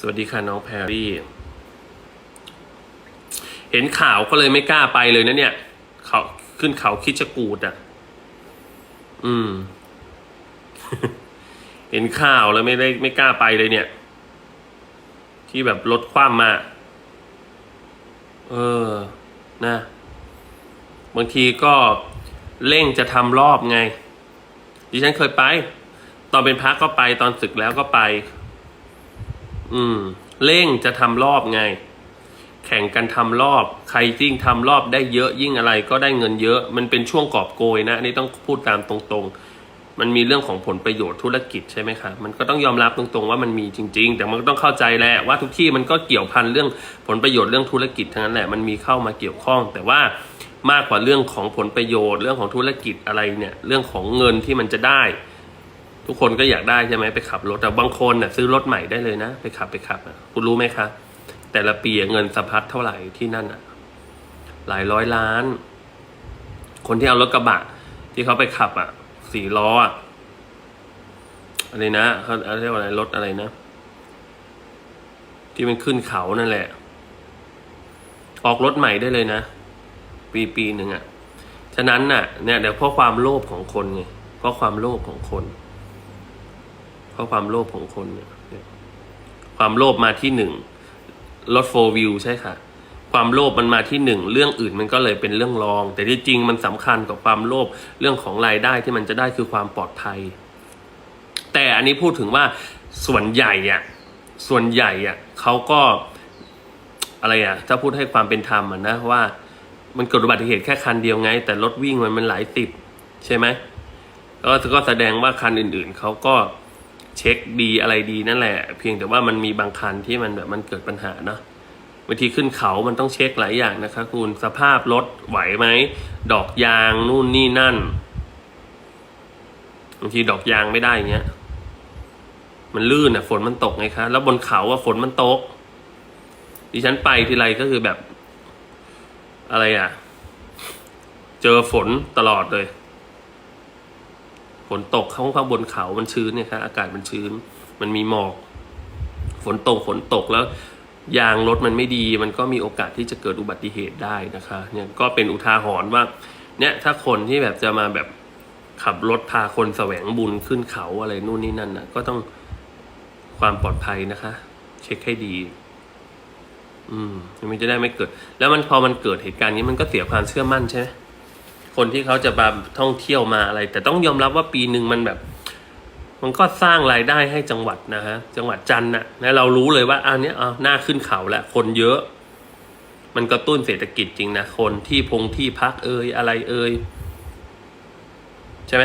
สวัสดีค่ะน้องแพรรี่ เห็นข่าวก็เลยไม่กล้าไปเลยนะเนี่ย เขาขึ้นเขาคิดจะกูดอะ อืม เห็นข่าวแล้วไม่ได้ไม่กล้าไปเลยเนี่ย ที่แบบรถคว่ำมา เออ นะ บางทีก็เร่งจะทำรอบไง ดิฉันเคยไป ตอนเป็นพักก็ไปตอนศึกแล้วก็ไป อืม เร่งจะทำรอบไง แข่งกันทำรอบ ใครยิ่งทำรอบได้เยอะยิ่งอะไรก็ได้เงินเยอะ มันเป็นช่วงกอบโกยนะอันนี่ต้องพูดตามตรง ๆ มันมีเรื่องของผลประโยชน์ธุรกิจใช่ไหมคะมันก็ต้องยอมรับตรงๆ ว่ามันมีจริง ๆ แต่มันก็ต้องเข้าใจแหละว่าทุกที่มันก็เกี่ยวพันเรื่องผลประโยชน์เรื่องธุรกิจทั้งนั้นแหละมันมีเข้ามาเกี่ยวข้อง แต่ว่ามากกว่าเรื่องของผลประโยชน์ เรื่องของธุรกิจอะไรเนี่ย เรื่องของเงินที่มันจะได้ ทุกคนก็อยากได้ใช่ไหมไปขับรถแต่บางคนน่ะซื้อรถใหม่ได้เลยนะ ไปขับไปขับอะคุณรู้ไหมคะ แต่ละปีเงินสะพัดเท่าไหร่ที่นั่นอะหลายร้อยล้าน คนที่เอารถกระบะ ที่เขาไปขับอะสี่ล้ออะอะไรนะเขาเรียกว่าอะไรรถอะไรนะที่มันขึ้นเขานั่นแหละ ออกรถใหม่ได้เลยนะ ปีปีหนึ่งอะ ฉะนั้นน่ะ เนี่ยเดี๋ยวเพราะความโลภของคนไงเพราะความโลภของคน เพราะความโลภของคนเนี่ยความโลภมาที่หนึ่งรถโฟวิวใช่ค่ะ ความโลภมันมาที่หนึ่งเรื่องอื่นมันก็เลยเป็นเรื่องรอง แต่ที่จริงมันสำคัญกับความโลภเรื่องของรายได้ที่มันจะได้คือความปลอดภัย แต่อันนี้พูดถึงว่าส่วนใหญ่อะส่วนใหญ่อะเขาก็อะไรอะถ้าพูดให้ความเป็นธรรมอะนะว่า มันเกิดอุบัติเหตุแค่คันเดียวไง แต่รถวิ่งมันมันหลายสิบใช่ไหมก็ก็แสดงว่าคันอื่นๆเขาก็ เช็คดีอะไรดีนั่นแหละ เพียงแต่ว่ามันมีบางคันที่มันแบบมันเกิดปัญหาเนาะบางทีขึ้นเขามันต้องเช็คหลายอย่างนะคะ คุณสภาพรถไหวไหมดอกยางนู่นนี่นั่นบางทีดอกยางไม่ได้เงี้ย มันลื่นอะ ฝนมันตกไงคะ แล้วบนเขาอะฝนมันตก ดิฉันไปทีไรก็คือแบบ อะไรอะ เจอฝนตลอดเลย ฝนตกข้างข้างบนเขา มันชื้นเนี่ยครับอากาศมันชื้น มันมีหมอก ฝนตกฝนตกแล้ว ยางรถมันไม่ดี มันก็มีโอกาสที่จะเกิดอุบัติเหตุได้นะคะ เนี่ยก็เป็นอุทาหรณ์ว่า เนี่ยถ้าคนที่แบบจะมาแบบขับรถพาคนแสวงบุญขึ้นเขาอะไรนู่นนี่นั่นนะก็ต้องความปลอดภัยนะคะ เช็คให้ดี อืมมันจะได้ไม่เกิด แล้วมันพอมันเกิดเหตุการณ์นี้มันก็เสียความเชื่อมั่นใช่ไหม คนที่เขาจะมาท่องเที่ยวมาอะไร แต่ต้องยอมรับว่าปีหนึ่งมันแบบ มันก็สร้างรายได้ให้จังหวัดนะฮะจังหวัดจันทร์น่ะนะเรารู้เลยว่าอันนี้เอาหน้าขึ้นเขาแหล้วคนเยอะ มันกระตุ้นเศรษฐกิจจริงนะคนที่พงที่พักเอ่ยอะไรเอ่ยใช่ไหม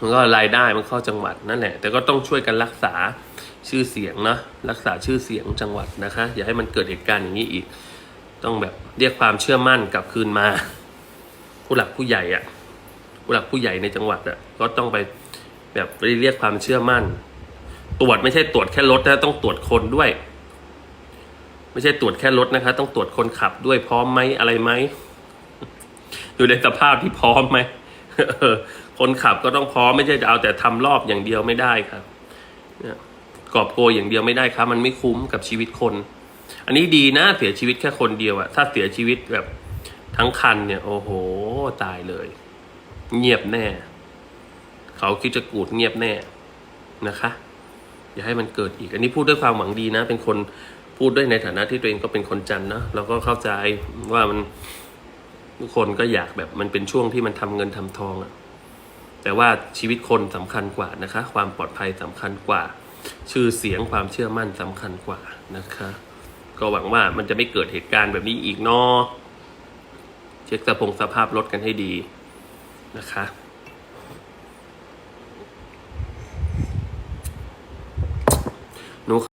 มันก็รายได้มันเข้าจังหวัดนั่นแหละ แต่ก็ต้องช่วยกันรักษาชื่อเสียงนะรักษาชื่อเสียงจังหวัดนะคะ อย่าให้มันเกิดเหตุการณ์อย่างนี้อีก ต้องแบบ เรียกความเชื่อมั่นกลับคืนมา ผู้หลักผู้ใหญ่อะผู้หลักผู้ใหญ่ในจังหวัดอะก็ต้องไปแบบไปเรียกความเชื่อมั่น ตรวจไม่ใช่ตรวจแค่รถนะต้องตรวจคนด้วย ไม่ใช่ตรวจแค่รถนะคะ ต้องตรวจคนขับด้วยพร้อมไหมอะไรไหมอยู่ในสภาพที่พร้อมไหมคนขับก็ต้องพร้อมไม่ใช่จะเอาแต่ทำรอบอย่างเดียวไม่ได้ครับกอบโกยอย่างเดียวไม่ได้ครับ มันไม่คุ้มกับชีวิตคน อันนี้ดีนะเสียชีวิตแค่คนเดียวอะถ้าเสียชีวิตแบบทั้งคันเนี่ย โอ้โห ตายเลย เงียบแน่ เขาคิดจะกูดเงียบแน่นะคะ อย่าให้มันเกิดอีก อันนี้พูดด้วยความหวังดีนะ เป็นคนพูดด้วยในฐานะที่ตัวเองก็เป็นคนจันนะเราก็เข้าใจว่ามันทุกคนก็อยากแบบมันเป็นช่วงที่มันทำเงินทำทองอะแต่ว่าชีวิตคนสำคัญกว่านะคะ ความปลอดภัยสำคัญกว่า ชื่อเสียงความเชื่อมั่นสำคัญกว่านะคะ ก็หวังว่ามันจะไม่เกิดเหตุการณ์แบบนี้อีกเนาะเช็คสะพงสภาพรถกันให้ดีนะคะ หนู